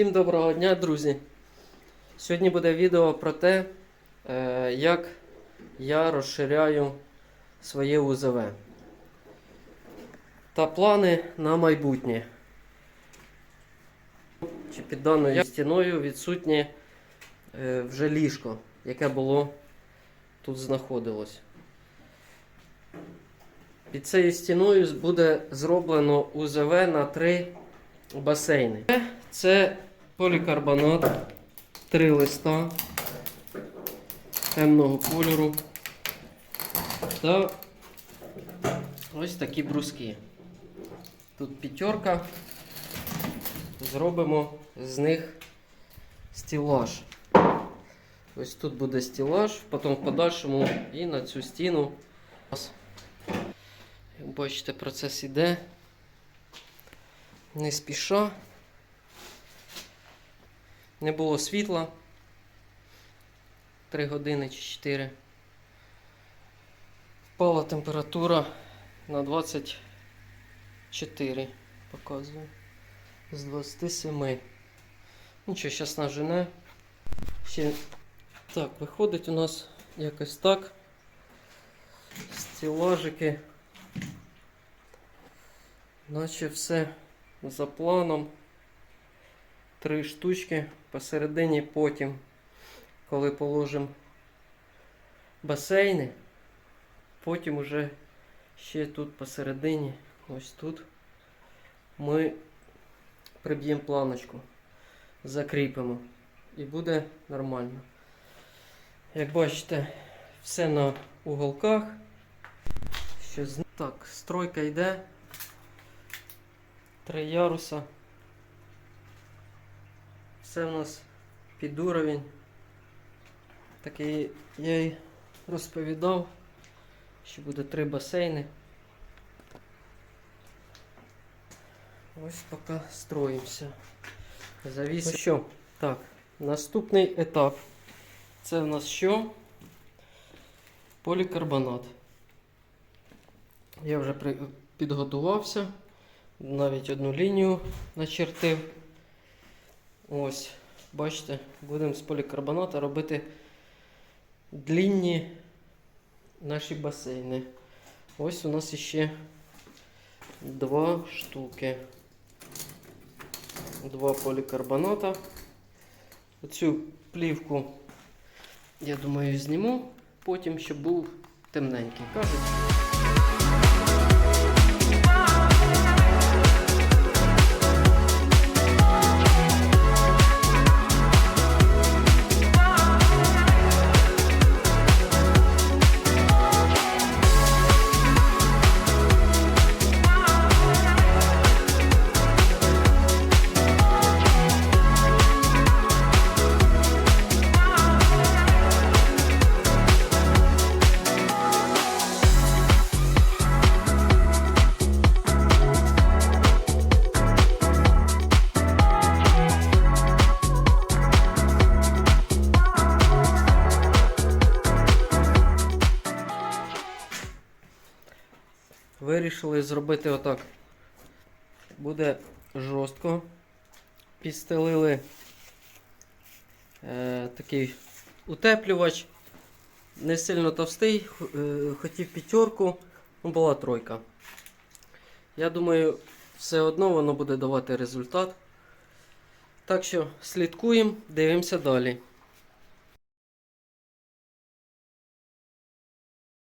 Всім доброго дня, друзі! Сьогодні буде відео про те, е, як я розширяю своє УЗВ та плани на майбутнє. Чи під даною стіною відсутнє е, вже ліжко, яке було тут знаходилось. Під цією стіною буде зроблено УЗВ на три басейни. Це полікарбонат, три листа темного кольору та ось такі бруски. Тут п'ятерка. Зробимо з них стілаж. Ось тут буде стілаж, потім в подальшому і на цю стіну. Бачите, процес іде. Не спіша. Не було світла. 3 години чи 4. Впала температура на 24. Показую. З 27. Нічого, зараз нажене. Ще так, виходить у нас якось так. Стілажики. Наче все за планом. Три штучки. Посередині потім, коли положимо басейни, потім уже ще тут посередині, ось тут, ми приб'ємо планочку, закріпимо і буде нормально. Як бачите, все на уголках. З... Так, стройка йде. Три яруса. Все в нас під уровень. Так і я й розповідав, що буде три басейни. Ось поки строїмося. Завіс. Ну що? Так, наступний етап. Це в нас що? Полікарбонат. Я вже при... підготувався. Навіть одну лінію начертив. Ось, бачите, будемо з полікарбоната робити длінні наші басейни. Ось у нас ще два штуки. Два полікарбоната. Оцю плівку, я думаю, зніму потім, щоб був темненький. Кажуть. Вирішили зробити отак. Буде жорстко. Підстелили е, такий утеплювач. Не сильно товстий, е, хотів п'ятерку, ну була тройка. Я думаю, все одно воно буде давати результат. Так що слідкуємо, дивимося далі.